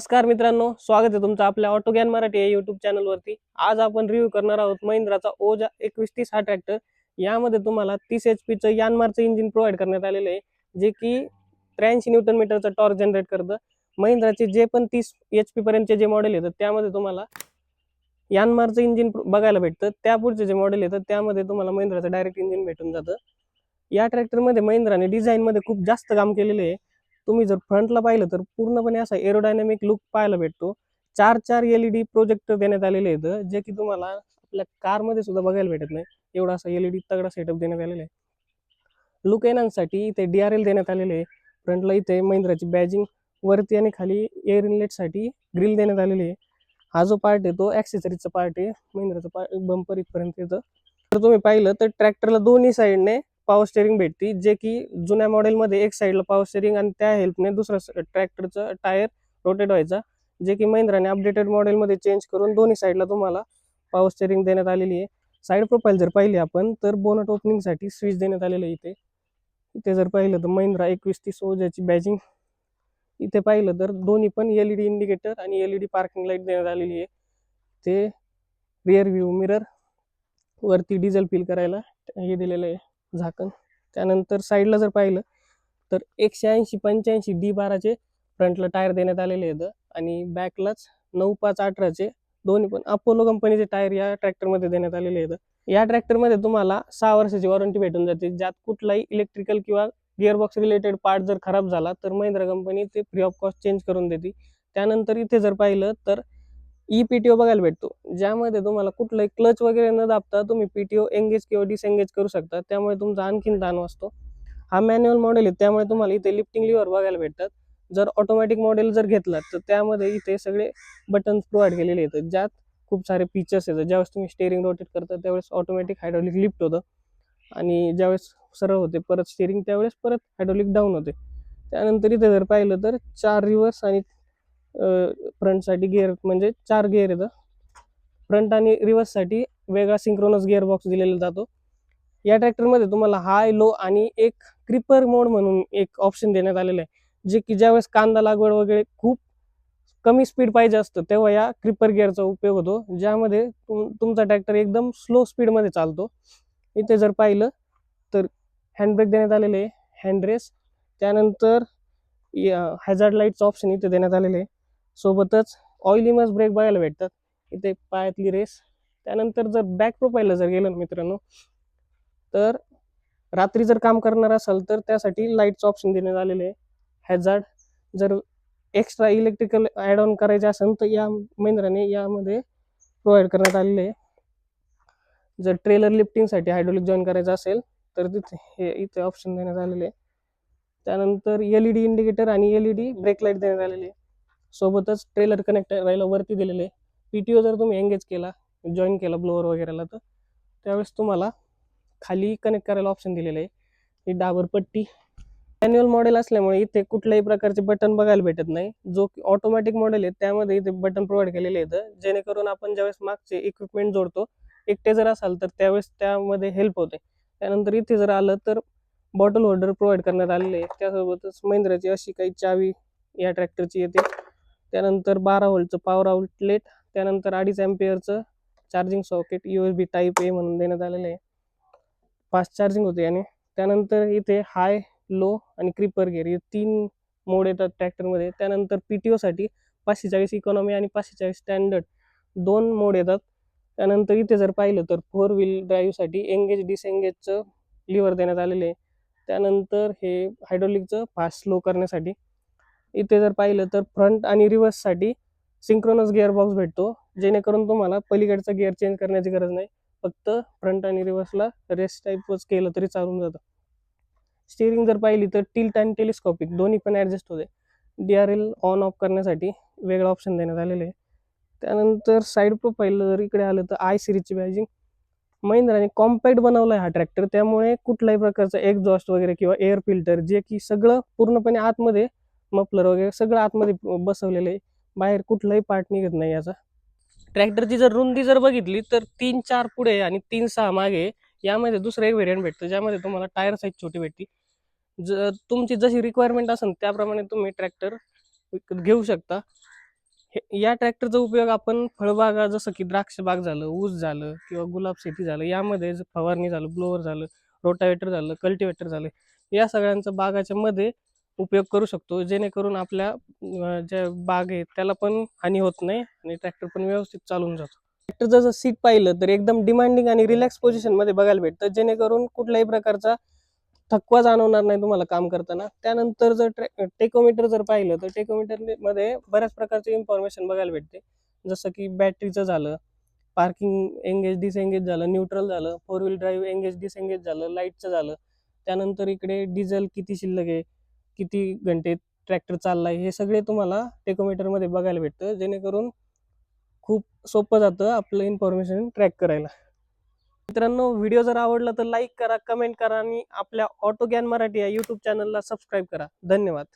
नमस्कार मित्रांनो स्वागत आहे तुमचं आपल्या ऑटो ज्ञान मराठी या युट्यूब चॅनलवरती आज आपण रिव्ह्यू करणार आहोत महिंद्राचा ओजा एकवीस तीस हा ट्रॅक्टर यामध्ये तुम्हाला तीस एच पीचं यानमारचं इंजिन प्रोव्हाइड करण्यात आलेलं आहे जे की त्र्याऐंशी न्यूटन मीटरचं टॉर्क जनरेट करतं. महिंद्राचे जे पण तीस एच पी पर्यंतचे जे मॉडेल येतात त्यामध्ये तुम्हाला यानमारचं इंजिन बघायला भेटतं. त्या पुढचे जे मॉडेल येतात त्यामध्ये तुम्हाला महिंद्राचं डायरेक्ट इंजिन भेटून जातं. या ट्रॅक्टरमध्ये महिंद्राने डिझाईनमध्ये खूप जास्त काम केलेलं आहे. तुम्ही जर फ्रंटला पाहिलं तर पूर्णपणे असा एरोडायनामिक लुक पाहायला भेटतो. चार चार एल ई डी प्रोजेक्टर देण्यात आलेले आहेत जे की तुम्हाला आपल्या कारमध्ये सुद्धा बघायला भेटत नाही. एवढा असा एल ई डी तगडा सेटअप देण्यात आलेला आहे. लुक एनांसाठी इथे डी आर एल देण्यात आलेले आहे. फ्रंटला इथे महिंद्राची बॅजिंग वरती आणि खाली एअर इनलेटसाठी ग्रिल देण्यात आलेली आहे. हा जो पार्ट आहे तो ॲक्सेसरीचा पार्ट आहे. महिंद्राचा पार्ट बंपर इथपर्यंत येतं. तर तुम्ही पाहिलं तर ट्रॅक्टरला दोन्ही साईडने पॉवर स्टेरिंग भेटते जे की जुन्या मॉडेलमध्ये एक साईडला पॉवर स्टेरिंग आणि त्या हेल्पने दुसऱ्या ट्रॅक्टरचं टायर रोटेट व्हायचा. जे की महिंद्राने अपडेटेड मॉडेलमध्ये चेंज करून दोन्ही साईडला तुम्हाला पॉवर स्टेरिंग देण्यात आलेली आहे. साईड प्रोफाईल जर पाहिली आपण तर बोनट ओपनिंगसाठी स्विच देण्यात आलेलं आहे इथे. इथे जर पाहिलं तर महिंद्रा एकवीस तीस ओजाची बॅजिंग इथे पाहिलं तर दोन्ही पण एल ई डी इंडिकेटर आणि L E D parking light देण्यात आलेली आहे. ते रिअर व्ह्यू मिरर वरती डिझेल फिल करायला हे दिलेलं आहे. झाकण. त्यानंतर साईडला जर पाहिलं तर एकशे ऐंशी पंच्याऐंशी डी बाराचे फ्रंटला टायर देण्यात आलेले आहेत. आणि बॅकलाच नऊ पाच अठराचे दोन्ही पण अपोलो कंपनीचे टायर या ट्रॅक्टरमध्ये देण्यात आलेले आहेत. या ट्रॅक्टरमध्ये तुम्हाला सहा वर्षाची वॉरंटी भेटून जाते. ज्यात कुठलाही इलेक्ट्रिकल किंवा गिअरबॉक्स रिलेटेड पार्ट जर खराब झाला तर महिंद्रा कंपनी ते फ्री ऑफ कॉस्ट चेंज करून देते. त्यानंतर इथे जर पाहिलं तर ई पी टी ओ बघायला भेटतो. ज्यामध्ये तुम्हाला कुठलंही क्लच वगैरे न दाबता तुम्ही पी टी ओ एंगेज किंवा डिसएंगेज करू शकता. त्यामुळे तुमचा आणखीन ताण वाचतो. हा मॅन्युअल मॉडेल आहे. त्यामुळे तुम्हाला इथे लिफ्टिंग लिव्हर बघायला भेटतात. जर ऑटोमॅटिक मॉडेल जर घेतला तर त्यामध्ये इथे सगळे बटन्स प्रोव्हाइड केलेले आहेत. ज्यात खूप सारे फीचर्स येतात ज्यावेळेस तुम्ही स्टेरिंग रोटेट करता त्यावेळेस ऑटोमॅटिक हायड्रॉलिक लिफ्ट होतं. आणि ज्यावेळेस सरळ होते परत स्टेअरिंग त्यावेळेस परत हायड्रॉलिक डाऊन होते. त्यानंतर इथे जर पाहिलं तर चार रिव्हर्स आणि फ्रंटसाठी गिअर म्हणजे चार गिअर येतं फ्रंट आणि रिव्हर्ससाठी वेगळा सिंक्रोनस गिअर बॉक्स दिलेला जातो. या ट्रॅक्टरमध्ये तुम्हाला हाय लो आणि एक क्रिपर मोड म्हणून एक ऑप्शन देण्यात आलेलं आहे. जे की ज्यावेळेस कांदा लागवड वगैरे खूप कमी स्पीड पाहिजे असतं तेव्हा या क्रिपर गिअरचा उपयोग होतो. ज्यामध्ये तुम तुमचा ट्रॅक्टर एकदम स्लो स्पीडमध्ये चालतो. इथे जर पाहिलं तर हँडब्रेक देण्यात आलेले आहे हँडरेस त्यानंतर हॅझार्ड लाईटचं ऑप्शन इथे देण्यात आलेलं आहे. सोबतच ऑइलिमस ब्रेक बघायला भेटतात. इथे पायातली रेस त्यानंतर जर बॅक प्रोफाईलला जर गेलं ना मित्रांनो तर रात्री जर काम करणार असाल तर त्यासाठी लाईटचं ऑप्शन देण्यात आलेले आहे. हॅझार्ड जर एक्स्ट्रा इलेक्ट्रिकल ॲड ऑन करायचे असेल तर या महिंद्राने यामध्ये प्रोव्हाइड करण्यात आलेले आहे. जर ट्रेलर लिफ्टिंगसाठी हायड्रोलिक जॉईन करायचं असेल तर तिथे हे इथे ऑप्शन देण्यात आलेले आहे. त्यानंतर एल ई डी इंडिकेटर आणि L E D brake light देण्यात आलेली आहे. सोबतच ट्रेलर कनेक्ट राहिलं वरती दिलेले. आहे पी टी ओ जर तुम्ही एंगेज केला जॉईन केला ब्लोअर वगैरेला तर त्यावेळेस तुम्हाला खाली कनेक्ट करायला ऑप्शन दिलेलं आहे. ही डाबर पट्टी. मॅन्युअल मॉडेल असल्यामुळे इथे कुठल्याही प्रकारचे बटन बघायला भेटत नाही. जो ऑटोमॅटिक मॉडेल आहे त्यामध्ये इथे बटन प्रोव्हाइड केलेले आहेत. जेणेकरून आपण ज्यावेळेस मागचे इक्विपमेंट जोडतो एकटे जर असाल तर त्यावेळेस त्यामध्ये हेल्प होते. त्यानंतर इथे जर आलं तर बॉटल होल्डर प्रोव्हाइड करण्यात आलेले आहे. त्यासोबतच महिंद्राची अशी काही चावी या ट्रॅक्टरची येते. त्यानंतर बारा व्होल्टचं पॉवर आउटलेट त्यानंतर अडीच अँपियरचं charging socket U S B type A म्हणून देण्यात आलेलं आहे. फास्ट चार्जिंग होते आणि त्यानंतर इथे हाय लो आणि क्रिपर गिअर हे तीन मोड येतात ट्रॅक्टरमध्ये त्यानंतर पी टी ओसाठी पाचशे चाळीस इकॉनॉमी आणि पाचशे चाळीस स्टँडर्ड दोन मोड येतात. त्यानंतर इथे जर पाहिलं तर फोर व्हील ड्राईव्हसाठी एंगेज डिसएंगेजचं लिव्हर देण्यात आलेलं आहे. त्यानंतर हे हायड्रोलिकचं फास्ट स्लो करण्यासाठी इथे जर पाहिलं तर फ्रंट आणि रिव्हर्ससाठी सिंक्रोनस गिअर बॉक्स भेटतो. जेणेकरून तुम्हाला पलीकडचा गिअर चेंज करण्याची गरज नाही. फक्त फ्रंट आणि रिव्हर्सला रेस्ट टाईपच केलं तरी चालून जातं. स्टिअरिंग जर पाहिली तर टिल्ट आणि टेलिस्कॉपिक दोन्ही पण ॲडजस्ट होते. D R L on off करण्यासाठी वेगळं ऑप्शन देण्यात आलेलं आहे. त्यानंतर साईड प्रोफाईल जर इकडे आलं तर आय सिरीजची बॅजिंग महिंद्राने कॉम्पॅक्ट बनवला आहे हा ट्रॅक्टर त्यामुळे कुठल्याही प्रकारचं एक्झॉस्ट वगैरे किंवा एअर फिल्टर जे की सगळं पूर्णपणे आतमध्ये मफलर वगैरे सगळं आतमध्ये बसवलेलं आहे. बाहेर कुठलाही पार्ट निघत नाही याचा. ट्रॅक्टरची जर रुंदी जर बघितली तर तीन चार पुढे आणि तीन सहा मागे यामध्ये दुसरं एक व्हेरियंट भेटतं ज्यामध्ये तुम्हाला टायर साईज छोटी भेटते. ज तुमची जशी रिक्वायरमेंट असेल त्याप्रमाणे तुम्ही ट्रॅक्टर घेऊ शकता. हे- या ट्रॅक्टरचा उपयोग आपण फळबागा जसं की द्राक्ष बाग झालं ऊस झालं किंवा गुलाब शेती झालं यामध्ये फवारणी झालं ब्लोअर झालं रोटावेटर झालं कल्टिवेटर झालं या सगळ्यांचं बागाच्या मध्ये उपयोग करू शकतो जेणेकरून आपल्या ज्या बाग आहेत त्याला पण हानी होत नाही आणि ट्रॅक्टर पण व्यवस्थित चालून जातो. ट्रॅक्टर जसं सीट पाहिलं तर एकदम डिमांडिंग आणि रिलॅक्स पोझिशनमध्ये बघायला भेटतं जेणेकरून कुठल्याही प्रकारचा थकवा जाणवणार नाही तुम्हाला काम करताना. त्यानंतर जर टेकोमीटर जर पाहिलं तर टेकोमीटरमध्ये बऱ्याच प्रकारचे इन्फॉर्मेशन बघायला भेटते. जसं की बॅटरीचं झालं पार्किंग एंगेज डिसएंगेज झालं न्यूट्रल झालं four wheel drive engage disengage झालं लाईटचं झालं. त्यानंतर इकडे डिझेल किती शिल्लक आहे किती घंटे ट्रॅक्टर चाललाय हे सगळे तुम्हाला टेकोमीटरमध्ये बघायला भेटतं जेणेकरून खूप सोपं जातं आपलं इन्फॉर्मेशन ट्रॅक करायला. मित्रांनो व्हिडिओ जर आवडला तर लाईक करा कमेंट करा आणि आपल्या ऑटो ज्ञान मराठी या यूट्यूब चॅनलला सबस्क्राईब करा. धन्यवाद.